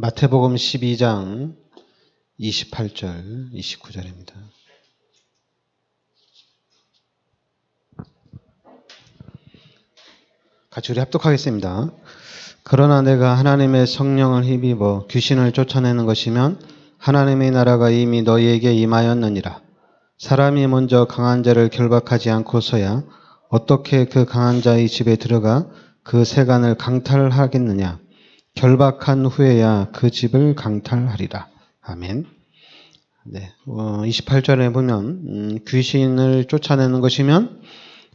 마태복음 12장 28절, 29절입니다. 같이 우리 합독하겠습니다. 그러나 내가 하나님의 성령을 힘입어 귀신을 쫓아내는 것이면 하나님의 나라가 이미 너희에게 임하였느니라. 사람이 먼저 강한 자를 결박하지 않고서야 어떻게 그 강한 자의 집에 들어가 그 세간을 강탈하겠느냐. 결박한 후에야 그 집을 강탈하리라. 아멘. 네, 어, 28절에 보면 음, 귀신을 쫓아내는 것이면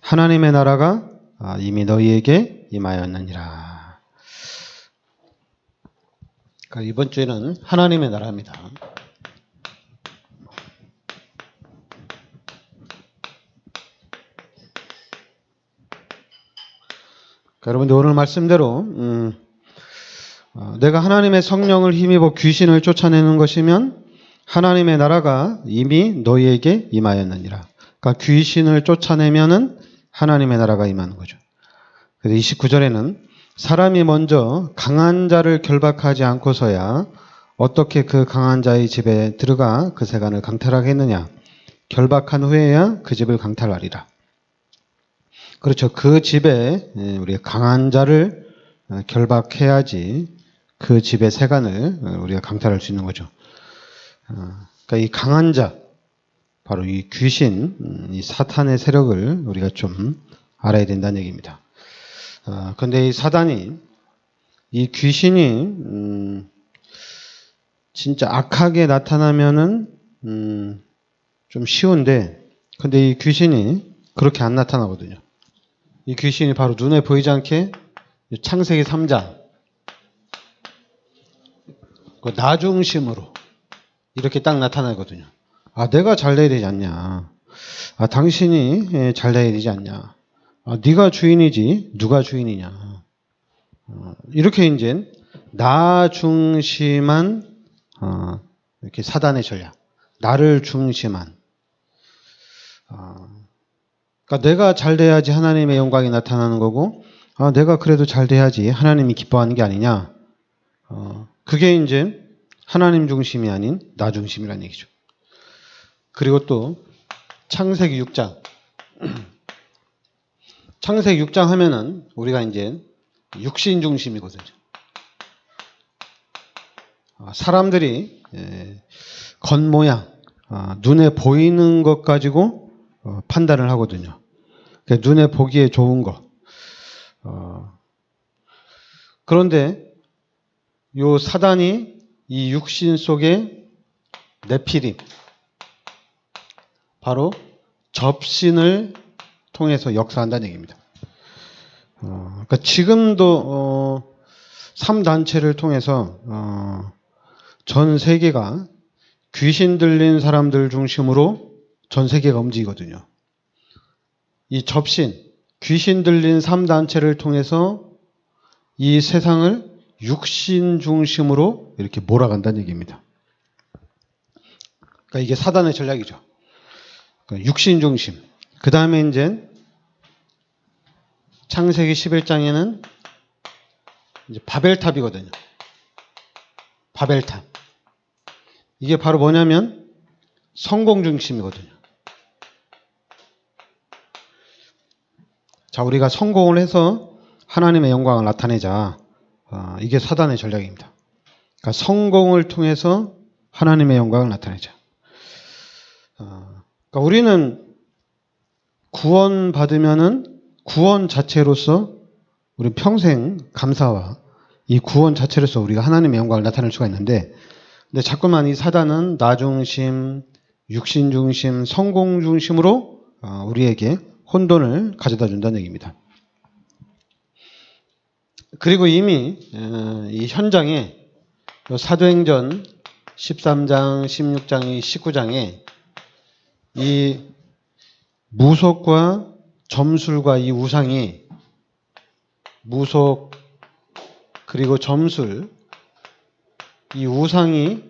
하나님의 나라가 아, 이미 너희에게 임하였느니라. 그러니까 이번 주에는 하나님의 나라입니다. 그러니까 여러분들 오늘 말씀대로 음, 어, 내가 하나님의 성령을 힘입어 귀신을 쫓아내는 것이면 하나님의 나라가 이미 너희에게 임하였느니라. 그러니까 귀신을 쫓아내면은 하나님의 나라가 임하는 거죠. 그래서 29절에는 사람이 먼저 강한 자를 결박하지 않고서야 어떻게 그 강한 자의 집에 들어가 그 세간을 강탈하겠느냐. 결박한 후에야 그 집을 강탈하리라. 그렇죠. 그 집에 예, 우리가 강한 자를 어, 결박해야지 그 집의 세간을 어, 우리가 강탈할 수 있는 거죠. 어, 그러니까 이 강한 자, 바로 이 귀신, 음, 이 사탄의 세력을 우리가 좀 알아야 된다는 얘기입니다. 어, 근데 이 사단이, 이 귀신이, 음, 진짜 악하게 나타나면은, 음, 좀 쉬운데, 근데 이 귀신이 그렇게 안 나타나거든요. 이 귀신이 바로 눈에 보이지 않게 이 창세기 3장, 그 나 중심으로 이렇게 딱 나타나거든요. 아, 내가 잘 돼야 되지 않냐. 아, 당신이 예, 잘 돼야 되지 않냐. 아, 네가 주인이지 누가 주인이냐. 어, 이렇게 이제 나 중심한 어, 이렇게 사단의 전략. 나를 중심한. 어, 그러니까 내가 잘 돼야지 하나님의 영광이 나타나는 거고, 아, 내가 그래도 잘 돼야지 하나님이 기뻐하는 게 아니냐. 어, 그게 이제 하나님 중심이 아닌 나 중심이라는 얘기죠. 그리고 또 창세기 6장. 창세기 6장 하면은 우리가 이제 육신 중심이거든요. 아, 사람들이 예, 겉모양, 아, 눈에 보이는 것 가지고 어, 판단을 하거든요. 그러니까 눈에 보기에 좋은 것. 어, 그런데 요 사단이 이 육신 속에 네피림, 바로 접신을 통해서 역사한다는 얘기입니다. 어, 그러니까 지금도 어, 3단체를 통해서 어, 전 세계가 귀신 들린 사람들 중심으로 전 세계가 움직이거든요. 이 접신, 귀신 들린 3단체를 통해서 이 세상을 육신 중심으로 이렇게 몰아간다는 얘기입니다. 그러니까 이게 사단의 전략이죠. 그러니까 육신 중심. 그 다음에 이제 창세기 11장에는 이제 바벨탑이거든요. 바벨탑. 이게 바로 뭐냐면 성공 중심이거든요. 자, 우리가 성공을 해서 하나님의 영광을 나타내자. 어, 이게 사단의 전략입니다. 그러니까 성공을 통해서 하나님의 영광을 나타내자. 어, 그러니까 우리는 구원 받으면은 구원 자체로서 우리 평생 감사와 이 구원 자체로서 우리가 하나님의 영광을 나타낼 수가 있는데, 근데 자꾸만 이 사단은 나 중심, 육신 중심, 성공 중심으로 어, 우리에게 혼돈을 가져다 준다는 얘기입니다. 그리고 이미 어, 이 현장에 사도행전 13장, 16장, 19장에 이 무속과 점술과 이 우상이 무속 그리고 점술 이 우상이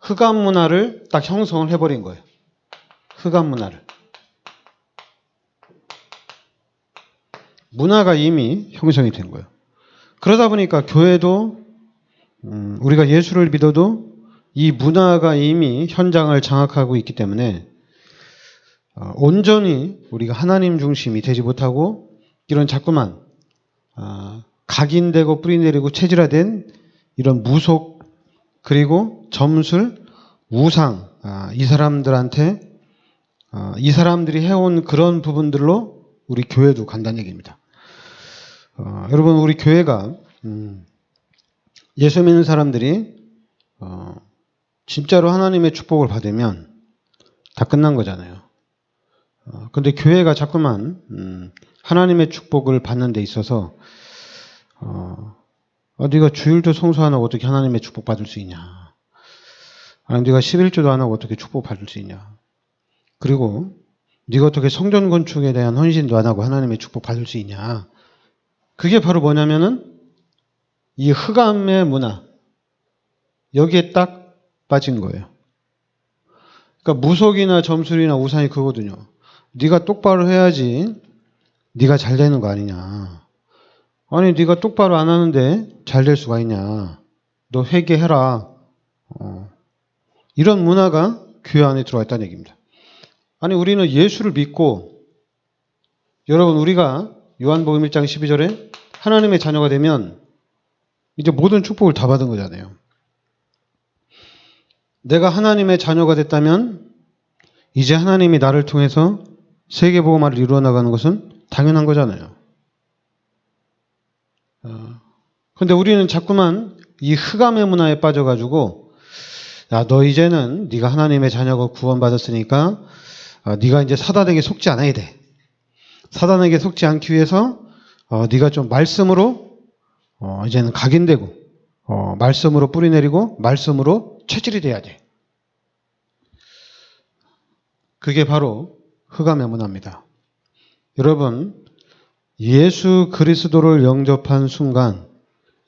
흑암 문화를 딱 형성을 해버린 거예요. 흑암 문화를. 문화가 이미 형성이 된 거예요. 그러다 보니까 교회도 음, 우리가 예수를 믿어도 이 문화가 이미 현장을 장악하고 있기 때문에 어, 온전히 우리가 하나님 중심이 되지 못하고 이런 자꾸만 아, 각인되고 뿌리내리고 체질화된 이런 무속 그리고 점술 우상 아, 이 사람들한테 아, 이 사람들이 해온 그런 부분들로 우리 교회도 간다는 얘기입니다. 어, 여러분 우리 교회가 음, 예수 믿는 사람들이 어, 진짜로 하나님의 축복을 받으면 다 끝난 거잖아요. 어, 근데 교회가 자꾸만 음, 하나님의 축복을 받는 데 있어서 어, 어, 네가 주일도 성수 안 하고 어떻게 하나님의 축복 받을 수 있냐? 아니 네가 11조도 안 하고 어떻게 축복 받을 수 있냐? 그리고 네가 어떻게 성전 건축에 대한 헌신도 안 하고 하나님의 축복 받을 수 있냐? 그게 바로 뭐냐면은 이 흑암의 문화 여기에 딱 빠진 거예요. 그러니까 무속이나 점술이나 우상이 그거거든요. 네가 똑바로 해야지 네가 잘 되는 거 아니냐. 아니 네가 똑바로 안 하는데 잘 될 수가 있냐. 너 회개해라. 어. 이런 문화가 교회 안에 들어와 있다는 얘기입니다. 아니 우리는 예수를 믿고 여러분 우리가 요한복음 1장 12절에 하나님의 자녀가 되면 이제 모든 축복을 다 받은 거잖아요. 내가 하나님의 자녀가 됐다면 이제 하나님이 나를 통해서 세계 복음화를 이루어 나가는 것은 당연한 거잖아요. 어, 근데 우리는 자꾸만 이 흑암의 문화에 빠져가지고 야 너 이제는 네가 하나님의 자녀가 구원받았으니까 어, 네가 이제 사단에게 속지 않아야 돼. 사단에게 속지 않기 위해서 어, 네가 좀 말씀으로 어, 이제는 각인되고 어, 말씀으로 뿌리내리고 말씀으로 체질이 돼야 돼. 그게 바로 흑암의 문화입니다. 여러분 예수 그리스도를 영접한 순간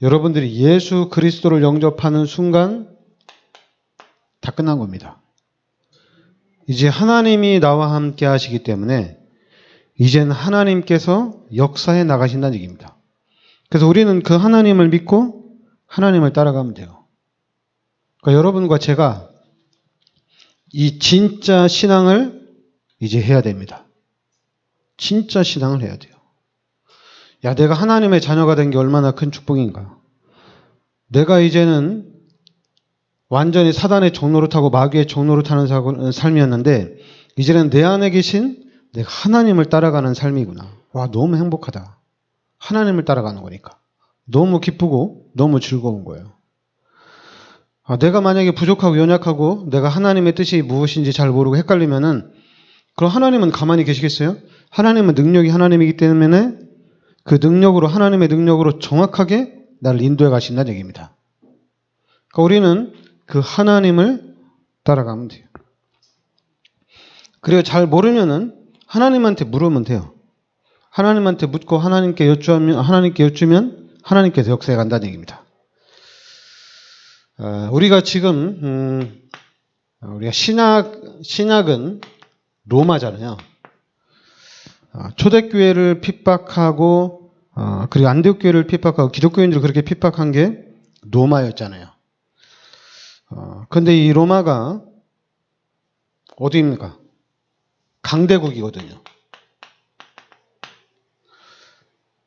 여러분들이 예수 그리스도를 영접하는 순간 다 끝난 겁니다. 이제 하나님이 나와 함께 하시기 때문에 이제는 하나님께서 역사에 나가신다는 얘기입니다. 그래서 우리는 그 하나님을 믿고 하나님을 따라가면 돼요. 그러니까 여러분과 제가 이 진짜 신앙을 이제 해야 됩니다. 진짜 신앙을 해야 돼요. 야, 내가 하나님의 자녀가 된 게 얼마나 큰 축복인가. 내가 이제는 완전히 사단의 종로를 타고 마귀의 종로를 타는 삶이었는데, 이제는 내 안에 계신 내가 하나님을 따라가는 삶이구나. 와, 너무 행복하다. 하나님을 따라가는 거니까. 너무 기쁘고 너무 즐거운 거예요. 아, 내가 만약에 부족하고 연약하고 내가 하나님의 뜻이 무엇인지 잘 모르고 헷갈리면은 그럼 하나님은 가만히 계시겠어요? 하나님은 능력이 하나님이기 때문에 그 능력으로 하나님의 능력으로 정확하게 나를 인도해 가신다는 얘기입니다. 그러니까 우리는 그 하나님을 따라가면 돼요. 그리고 잘 모르면은 하나님한테 물으면 돼요. 하나님한테 묻고 하나님께 여쭈면 하나님께 여쭈면 하나님께서 역사에 간다는 얘기입니다. 어, 우리가 지금 음, 우리가 신약 신약은 로마잖아요. 어, 초대교회를 핍박하고 어, 그리고 안디옥 교회를 핍박하고 기독교인들을 그렇게 핍박한 게 로마였잖아요. 어, 근데 이 로마가 어디입니까? 강대국이거든요.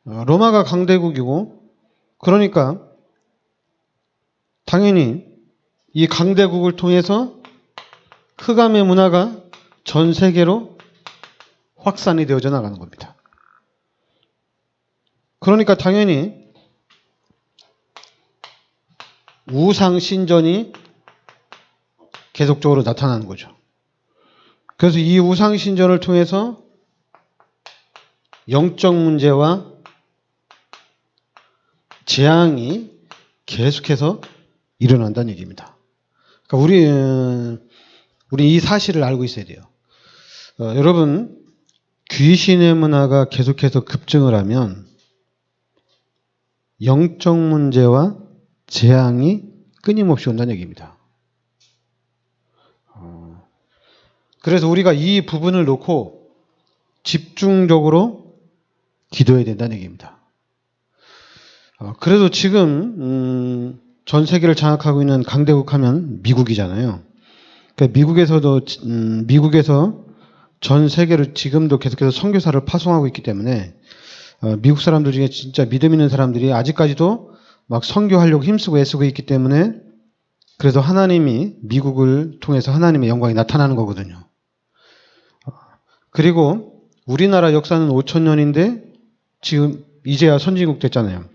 어, 로마가 강대국이고 그러니까 당연히 이 강대국을 통해서 흑암의 문화가 전 세계로 확산이 되어져 나가는 겁니다. 그러니까 당연히 우상 신전이 계속적으로 나타나는 거죠. 그래서 이 우상 신전을 통해서 영적 문제와 재앙이 계속해서 일어난다는 얘기입니다. 그러니까 우리 우리 이 사실을 알고 있어야 돼요. 어, 여러분 귀신의 문화가 계속해서 급증을 하면 영적 문제와 재앙이 끊임없이 온다는 얘기입니다. 그래서 우리가 이 부분을 놓고 집중적으로 기도해야 된다는 얘기입니다. 어, 그래도 지금 음, 전 세계를 장악하고 있는 강대국 하면 미국이잖아요. 그러니까 미국에서도 음, 미국에서 전 세계를 지금도 계속해서 선교사를 파송하고 있기 때문에 어, 미국 사람들 중에 진짜 믿음 있는 사람들이 아직까지도 막 선교하려고 힘쓰고 애쓰고 있기 때문에 그래서 하나님이 미국을 통해서 하나님의 영광이 나타나는 거거든요. 어, 그리고 우리나라 역사는 5천 년인데 지금 이제야 선진국 됐잖아요.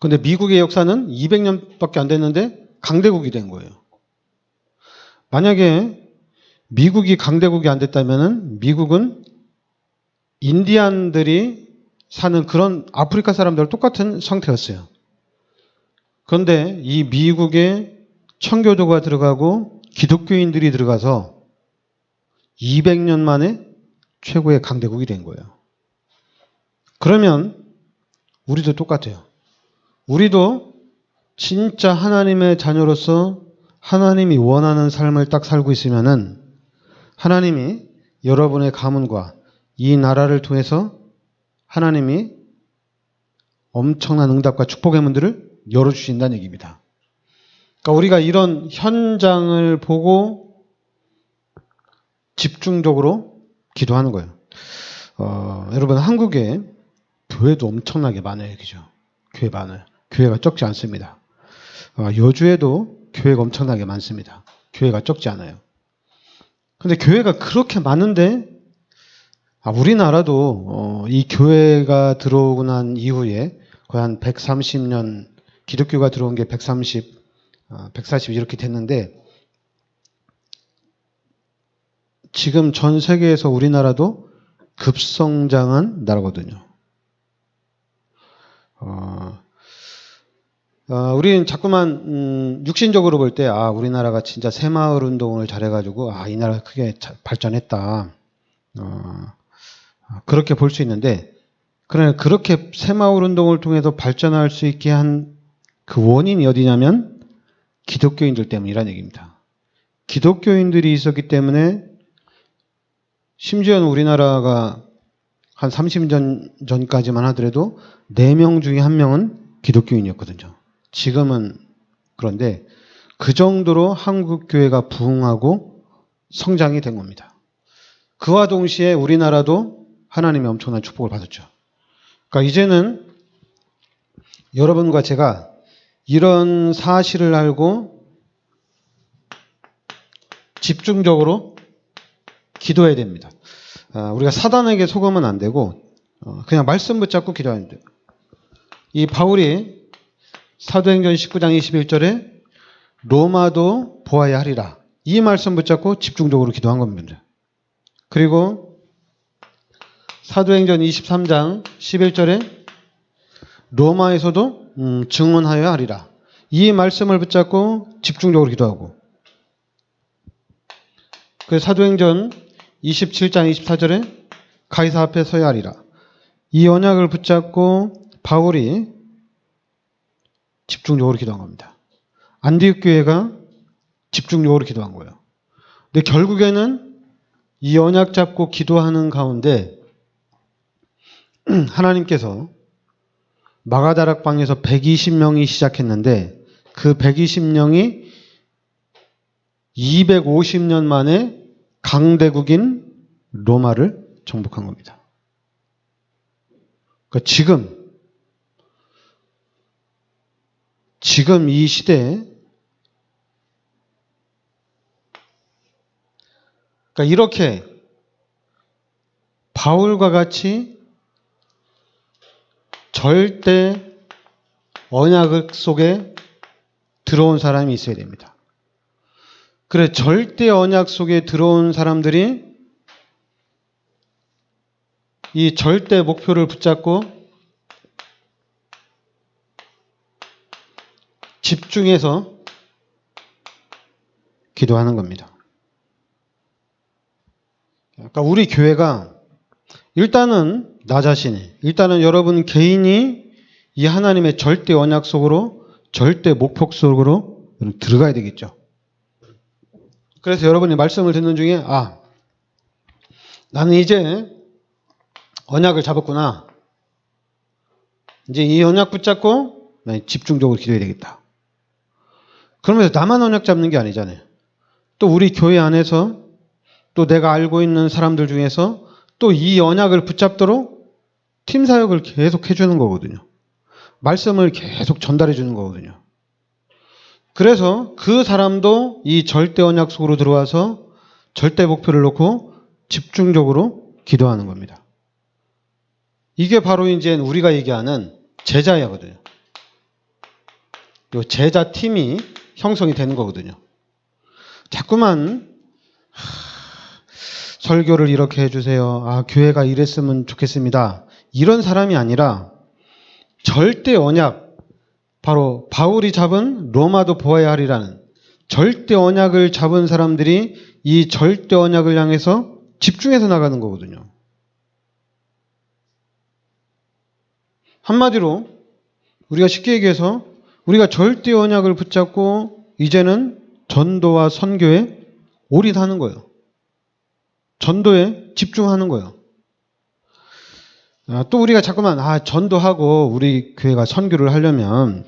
근데 미국의 역사는 200년밖에 안 됐는데 강대국이 된 거예요. 만약에 미국이 강대국이 안 됐다면은 미국은 인디안들이 사는 그런 아프리카 사람들 똑같은 상태였어요. 그런데 이 미국에 청교도가 들어가고 기독교인들이 들어가서 200년 만에 최고의 강대국이 된 거예요. 그러면 우리도 똑같아요. 우리도 진짜 하나님의 자녀로서 하나님이 원하는 삶을 딱 살고 있으면은 하나님이 여러분의 가문과 이 나라를 통해서 하나님이 엄청난 응답과 축복의 문들을 열어주신다는 얘기입니다. 그러니까 우리가 이런 현장을 보고 집중적으로 기도하는 거예요. 어, 여러분 한국에 교회도 엄청나게 많아요, 그죠? 교회 많아요. 교회가 적지 않습니다. 어, 여주에도 교회가 엄청나게 많습니다. 교회가 적지 않아요. 근데 교회가 그렇게 많은데 아, 우리나라도 어, 이 교회가 들어오고 난 이후에 거의 한 130년 기독교가 들어온 게 130, 어, 140 이렇게 됐는데 지금 전 세계에서 우리나라도 급성장한 나라거든요. 어, 어, 우리는 자꾸만 음, 육신적으로 볼 때 아 우리나라가 진짜 새마을 운동을 잘해가지고 아 이 나라 크게 자- 발전했다. 어, 그렇게 볼 수 있는데 그러나 그렇게 새마을 운동을 통해서 발전할 수 있게 한 그 원인이 어디냐면 기독교인들 때문이라는 얘기입니다. 기독교인들이 있었기 때문에 심지어는 우리나라가 한 30년 전까지만 하더라도 4명 중에 1명은 기독교인이었거든요. 지금은 그런데 그 정도로 한국 교회가 부흥하고 성장이 된 겁니다. 그와 동시에 우리나라도 하나님의 엄청난 축복을 받았죠. 그러니까 이제는 여러분과 제가 이런 사실을 알고 집중적으로 기도해야 됩니다. 아, 우리가 사단에게 속으면 안 되고 어, 그냥 말씀 붙잡고 기도하면 돼요. 이 바울이 사도행전 19장 21절에 로마도 보아야 하리라. 이 말씀 붙잡고 집중적으로 기도한 겁니다. 그리고 사도행전 23장 11절에 로마에서도 음, 증언하여야 하리라. 이 말씀을 붙잡고 집중적으로 기도하고 그 사도행전 27장 24절에 가이사 앞에 서야 하리라. 이 언약을 붙잡고 바울이 집중적으로 기도한 겁니다. 안디옥 교회가 집중적으로 기도한 거예요. 근데 결국에는 이 언약 잡고 기도하는 가운데 하나님께서 마가다락방에서 120명이 시작했는데 그 120명이 250년 만에 강대국인 로마를 정복한 겁니다. 그러니까 지금 지금 이 시대에 그러니까 이렇게 바울과 같이 절대 언약 속에 들어온 사람이 있어야 됩니다. 그래 절대 언약 속에 들어온 사람들이 이 절대 목표를 붙잡고 집중해서 기도하는 겁니다. 그러니까 우리 교회가 일단은 나 자신이, 일단은 여러분 개인이 이 하나님의 절대 언약 속으로, 절대 목표 속으로 들어가야 되겠죠. 그래서 여러분이 말씀을 듣는 중에, 아, 나는 이제 언약을 잡았구나. 이제 이 언약 붙잡고 집중적으로 기도해야 되겠다. 그러면서 나만 언약 잡는 게 아니잖아요. 또 우리 교회 안에서 또 내가 알고 있는 사람들 중에서 또 이 언약을 붙잡도록 팀 사역을 계속 해주는 거거든요. 말씀을 계속 전달해 주는 거거든요. 그래서 그 사람도 이 절대 언약 속으로 들어와서 절대 목표를 놓고 집중적으로 기도하는 겁니다. 이게 바로 이제 우리가 얘기하는 제자야거든요. 요 제자 팀이 형성이 되는 거거든요. 자꾸만 하, 설교를 이렇게 해주세요. 아 교회가 이랬으면 좋겠습니다. 이런 사람이 아니라 절대 언약 바로 바울이 잡은 로마도 보아야 하리라는 절대 언약을 잡은 사람들이 이 절대 언약을 향해서 집중해서 나가는 거거든요. 한마디로 우리가 쉽게 얘기해서 우리가 절대 언약을 붙잡고 이제는 전도와 선교에 올인하는 거예요. 전도에 집중하는 거예요. 아, 또 우리가 자꾸만 아 전도하고 우리 교회가 선교를 하려면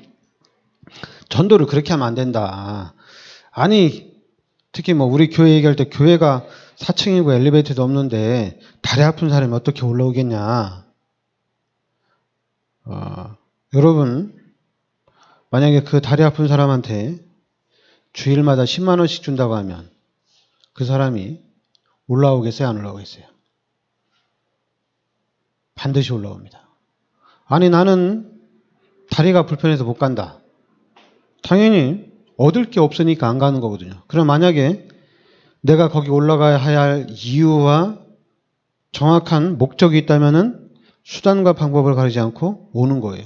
전도를 그렇게 하면 안 된다. 아니 특히 뭐 우리 교회 얘기할 때 교회가 4층이고 엘리베이터도 없는데 다리 아픈 사람이 어떻게 올라오겠냐. 어, 여러분 만약에 그 다리 아픈 사람한테 주일마다 10만 원씩 준다고 하면 그 사람이 올라오겠어요, 안 올라오겠어요? 반드시 올라옵니다. 아니 나는 다리가 불편해서 못 간다. 당연히 얻을 게 없으니까 안 가는 거거든요. 그럼 만약에 내가 거기 올라가야 할 이유와 정확한 목적이 있다면은 수단과 방법을 가리지 않고 오는 거예요.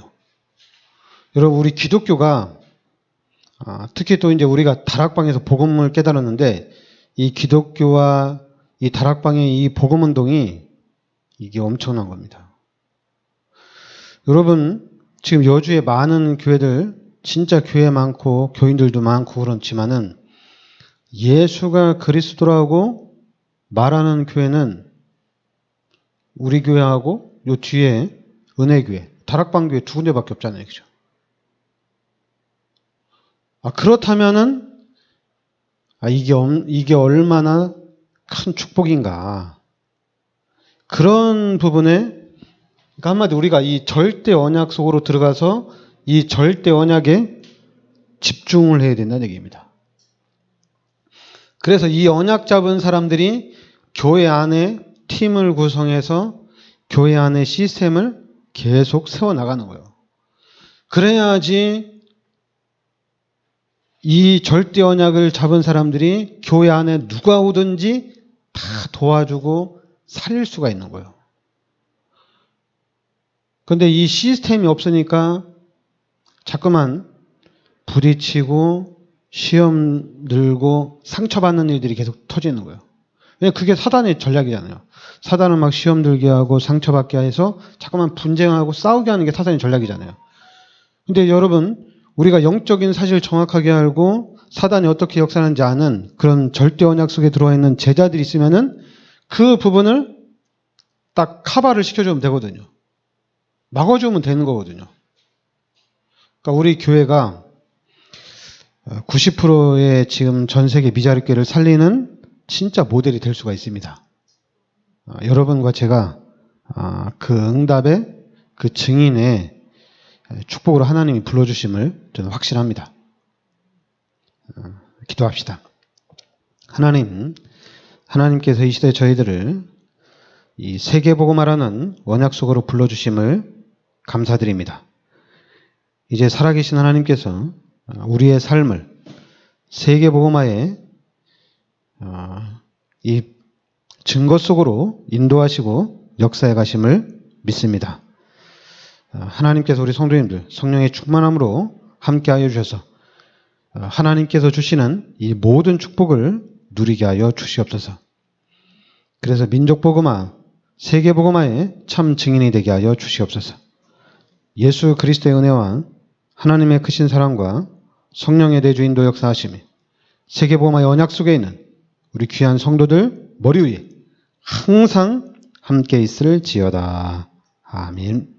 여러분 우리 기독교가 아, 특히 또 이제 우리가 다락방에서 복음을 깨달았는데 이 기독교와 이 다락방의 이 복음 운동이 이게 엄청난 겁니다. 여러분 지금 여주에 많은 교회들 진짜 교회 많고 교인들도 많고 그렇지만은 예수가 그리스도라고 말하는 교회는 우리 교회하고 요 뒤에 은혜교회, 다락방 교회 두 군데밖에 없잖아요. 그죠? 아, 그렇다면은, 아, 이게, 엄- 이게 얼마나 큰 축복인가. 그런 부분에, 그러니까 한마디 우리가 이 절대 언약 속으로 들어가서 이 절대 언약에 집중을 해야 된다는 얘기입니다. 그래서 이 언약 잡은 사람들이 교회 안에 팀을 구성해서 교회 안에 시스템을 계속 세워 나가는 거예요. 그래야지 이 절대 언약을 잡은 사람들이 교회 안에 누가 오든지 다 도와주고 살릴 수가 있는 거예요. 근데 이 시스템이 없으니까 자꾸만 부딪히고 시험 들고 상처받는 일들이 계속 터지는 거예요. 왜냐 그게 사단의 전략이잖아요. 사단은 막 시험 들게 하고 상처받게 해서 자꾸만 분쟁하고 싸우게 하는 게 사단의 전략이잖아요. 근데 여러분 우리가 영적인 사실을 정확하게 알고 사단이 어떻게 역사하는지 아는 그런 절대 언약 속에 들어와 있는 제자들이 있으면은 그 부분을 딱 카바를 시켜주면 되거든요. 막아주면 되는 거거든요. 그러니까 우리 교회가 90%의 지금 전 세계 미자립교를 살리는 진짜 모델이 될 수가 있습니다. 아, 여러분과 제가 아, 그 응답의 그 증인의 축복으로 하나님이 불러주심을 저는 확신합니다. 어, 기도합시다. 하나님, 하나님께서 이 시대 저희들을 이 세계보고말하는 원약 속으로 불러주심을 감사드립니다. 이제 살아계신 하나님께서 우리의 삶을 세계보고마의 어, 이 증거 속으로 인도하시고 역사해 가심을 믿습니다. 어, 하나님께서 우리 성도님들 성령의 충만함으로 함께하여 주셔서 어, 하나님께서 주시는 이 모든 축복을 누리게 하여 주시옵소서. 그래서 민족 복음화, 세계 복음화의 참 증인이 되게 하여 주시옵소서. 예수 그리스도의 은혜와 하나님의 크신 사랑과 성령의 대주인도 역사하심이 세계 복음화의 언약 속에 있는 우리 귀한 성도들 머리 위에 항상 함께 있을 지어다. 아멘.